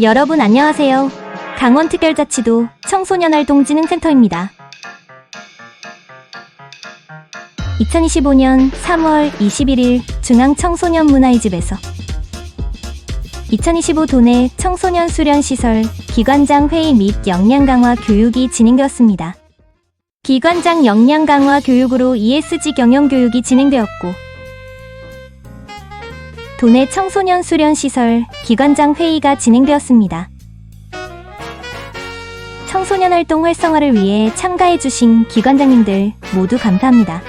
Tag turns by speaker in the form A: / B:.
A: 여러분 안녕하세요. 강원특별자치도 청소년활동진흥센터입니다. 2025년 3월 21일 중앙청소년문화의 집에서 2025 도내 청소년 수련시설 기관장 회의 및 역량 강화 교육이 진행되었습니다. 기관장 역량 강화 교육으로 ESG 경영 교육이 진행되었고 도내 청소년 수련 시설 기관장 회의가 진행되었습니다. 청소년 활동 활성화를 위해 참가해주신 기관장님들 모두 감사합니다.